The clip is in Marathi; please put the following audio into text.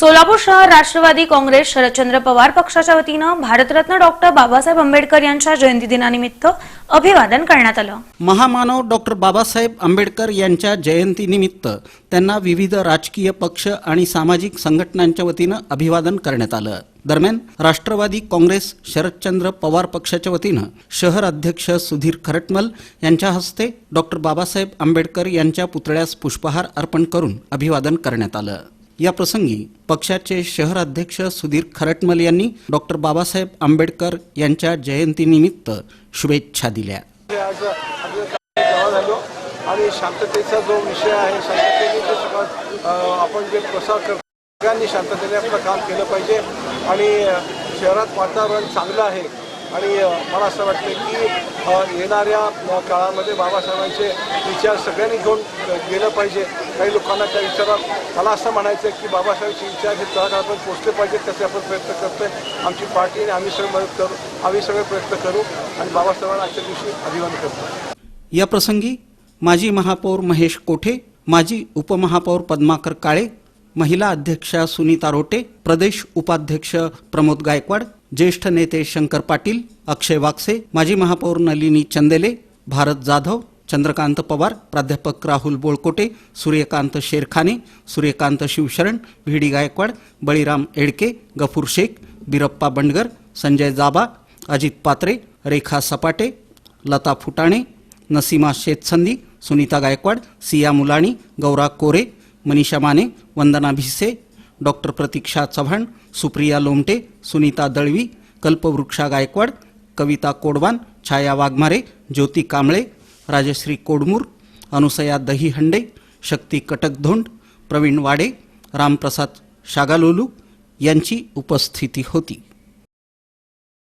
सोलापूर शहर राष्ट्रवादी काँग्रेस शरदचंद्र पवार पक्षाच्या वतीनं भारतरत्न डॉक्टर बाबासाहेब आंबेडकर यांच्या जयंती दिनानिमित्त अभिवादन करण्यात आलं. महामानव डॉक्टर बाबासाहेब आंबेडकर यांच्या जयंतीनिमित्त त्यांना विविध राजकीय पक्ष आणि सामाजिक संघटनांच्या वतीनं अभिवादन करण्यात आलं. दरम्यान राष्ट्रवादी काँग्रेस शरदचंद्र पवार पक्षाच्या वतीनं शहर अध्यक्ष सुधीर खरटमल यांच्या हस्ते डॉक्टर बाबासाहेब आंबेडकर यांच्या पुतळ्यास पुष्पहार अर्पण करून अभिवादन करण्यात आलं. या प्रसंगी पक्षाचे शहर अध्यक्ष सुधीर खरटमल यांनी डॉक्टर बाबासाहेब आंबेडकर यांच्या जयंतीनिमित्त शुभेच्छा दिल्या. झालो आणि शांततेचा जो विषय आहे शांततेने आपण जे प्रसार करतो सगळ्यांनी शांततेने आपलं काम केलं पाहिजे. आणि शहरात वातावरण चांगलं आहे. आणि मला असं वाटतं की येणाऱ्या काळामध्ये बाबासाहेबांचे विचार सगळ्यांनी घेऊन गेलं पाहिजे. काही लोकांना त्या विचारात मला असं म्हणायचं आहे की बाबासाहेबांचे विचार हे तळागाळापर्यंत पोचले पाहिजेत त्याचे आपण प्रयत्न करतोय. आमची पार्टी आणि आम्ही सगळे मदत करू आम्ही सगळे प्रयत्न करू आणि बाबासाहेबांना आजच्या दिवशी अभिवादन करतो. या प्रसंगी माजी महापौर महेश कोठे माजी उपमहापौर पद्माकर काळे महिला अध्यक्षा सुनीता रोटे प्रदेश उपाध्यक्ष प्रमोद गायकवाड ज्येष्ठ नेते शंकर पाटील अक्षय वाक्से माजी महापौर नलिनी चंदेले भारत जाधव चंद्रकांत पवार प्राध्यापक Rahul Bolkote Suryakant Sherkhane Suryakant Shivsharan V D Gaikwad Baliram Edke Gafoor Shaikh Birappa Bandgar Sanjay Jaba Ajit Patre Rekha Sapate Lata Futane Naseema Shetsandi Sunita Gaikwad Siya Mulani Gaura Kore Manisha Mane Vandana Bhise doctor Pratiksha Chavan Supriya Lomte Sunita Dalvi Kalpavruksha Gaikwad Kavita Kodwan Chhaya Waghmare Jyoti Kamble Rajshree Kodmur Anusaya Dahihande Shakti Katakdhond Pravin Wade Ramprasad Shagalolu यांची उपस्थिती होती.